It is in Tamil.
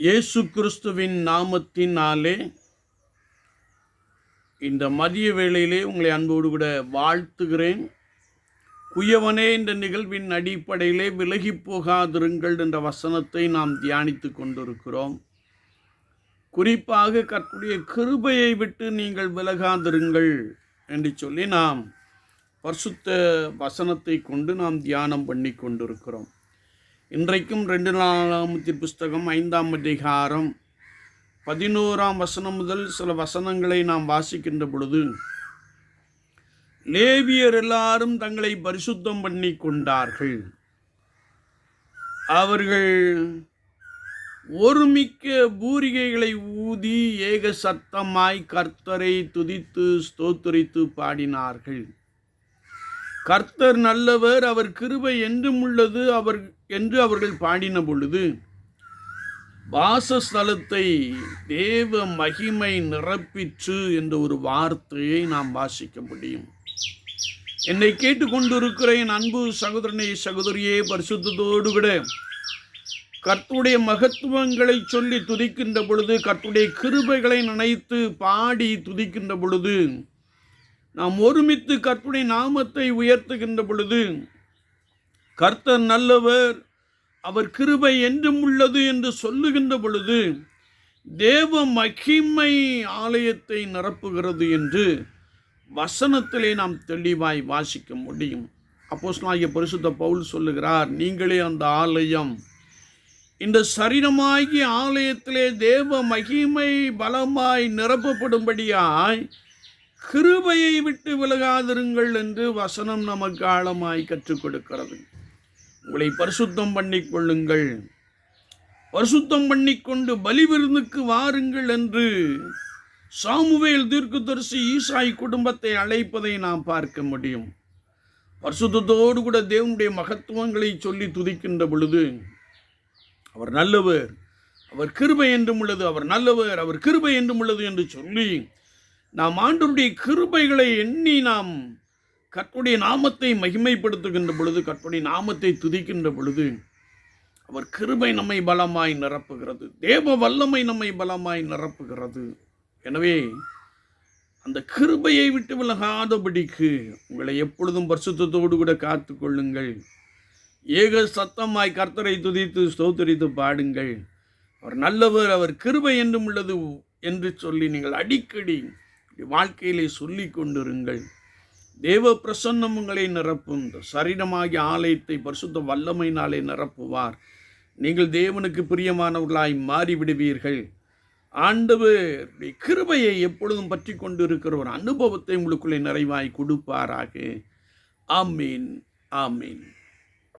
இயேசு கிறிஸ்துவின் நாமத்தினாலே இந்த மதிய வேளையிலே உங்களை அன்போடு கூட வாழ்த்துகிறேன். குயவனே என்ற நிகழ்வின் அடிப்படையிலே விலகி போகாதிருங்கள் என்ற வசனத்தை நாம் தியானித்து கொண்டிருக்கிறோம். குறிப்பாக கர்த்தருடைய கிருபையை விட்டு நீங்கள் விலகாதிருங்கள் என்று சொல்லி நாம் பரிசுத்த வசனத்தை கொண்டு நாம் தியானம் பண்ணி கொண்டிருக்கிறோம். இன்றைக்கும் ரெண்டு நாளாமத்தின் புஸ்தகம் ஐந்தாம் அதிகாரம் பதினோராம் வசனம் முதல் சில வசனங்களை நாம் வாசிக்கின்ற பொழுது லேவியர் எல்லாரும் தங்களை பரிசுத்தம் பண்ணி கொண்டார்கள். அவர்கள் ஒருமிக்க பூரிகைகளை ஊதி ஏக சத்தமாய் கர்த்தரை துதித்து ஸ்தோத்துரித்து பாடினார்கள். கர்த்தர் நல்லவர் அவர் கிருபை என்றும் உள்ளது அவர் என்று அவர்கள் பாடின பொழுது வாசஸ்தலத்தை தேவ மகிமை நிரப்பிற்று என்ற ஒரு வார்த்தையை நாம் வாசிக்க முடியும். என்னை கேட்டுக்கொண்டிருக்கிற என் அன்பு சகோதரனை சகோதரியே பரிசுத்தோடு கூட கர்த்துடைய மகத்துவங்களை சொல்லி துதிக்கின்ற பொழுது கர்த்துடைய கிருபைகளை நினைத்து பாடி துதிக்கின்ற பொழுது நாம் ஒருமித்து கற்புடைய நாமத்தை உயர்த்துகின்ற பொழுது கர்த்தர் நல்லவர் அவர் கிருபை என்றும் உள்ளது என்று சொல்லுகின்ற பொழுது தேவ மகிமை ஆலயத்தை நிரப்புகிறது என்று வசனத்திலே நாம் தெளிவாய் வாசிக்க முடியும். அப்போஸ்லாகிய பரிசுத்த பவுல் சொல்லுகிறார் நீங்களே அந்த ஆலயம் இந்த சரீரமாகிய ஆலயத்திலே தேவ மகிமை பலமாய் நிரப்பப்படும்படியாய் கிருபையை விட்டு விலகாதிருங்கள் என்று வசனம் நமக்கு ஆழமாய் கற்றுக் கொடுக்கிறது. உங்களை பரிசுத்தம் பண்ணிக் கொள்ளுங்கள். பரிசுத்தம் பண்ணிக்கொண்டு பலி விருந்துக்கு வாருங்கள் என்று சாமுவேல் தீர்க்கதரிசி ஈசாய் குடும்பத்தை அழைப்பதை நாம் பார்க்க முடியும். பரிசுத்தத்தோடு கூட தேவனுடைய மகத்துவங்களை சொல்லி துதிக்கின்ற பொழுது அவர் நல்லவர். அவர் கிருபை என்றும் உள்ளது அவர் நல்லவர். அவர் கிருபை என்றும் உள்ளது என்று சொல்லி நாம் ஆண்டருடைய கிருபைகளை எண்ணி நாம் கற்புடைய நாமத்தை மகிமைப்படுத்துகின்ற பொழுது கற்புடைய நாமத்தை துதிக்கின்ற பொழுது அவர் கிருபை நம்மை பலமாய் நிரப்புகிறது. தேவ வல்லமை நம்மை பலமாய் நிரப்புகிறது. எனவே அந்த கிருபையை விட்டு விலகாதபடிக்கு உங்களை எப்பொழுதும் பரிசுத்தத்தோடு கூட காத்து கொள்ளுங்கள். ஏக சத்தமாய் கர்த்தரை துதித்து ஸ்தோத்தரித்து பாடுங்கள். அவர் நல்லவர் அவர் கிருபை என்றும் உள்ளது என்று சொல்லி நீங்கள் அடிக்கடி வாழ்க்கையிலே சொல்லி கொண்டிருங்கள். தேவ பிரசன்னம் உங்களை நிரப்பும். இந்த சரீரமாகிய ஆலயத்தை பரிசுத்த வல்லமையினாலே நிரப்புவார். நீங்கள் தேவனுக்கு பிரியமானவர்களாய் மாறிவிடுவீர்கள். ஆண்டவர் கிருபையை எப்பொழுதும் பற்றி கொண்டு இருக்கிற ஒரு அனுபவத்தை உங்களுக்குள்ளே நிறைவாய் கொடுப்பாராக. ஆமீன் ஆமீன்.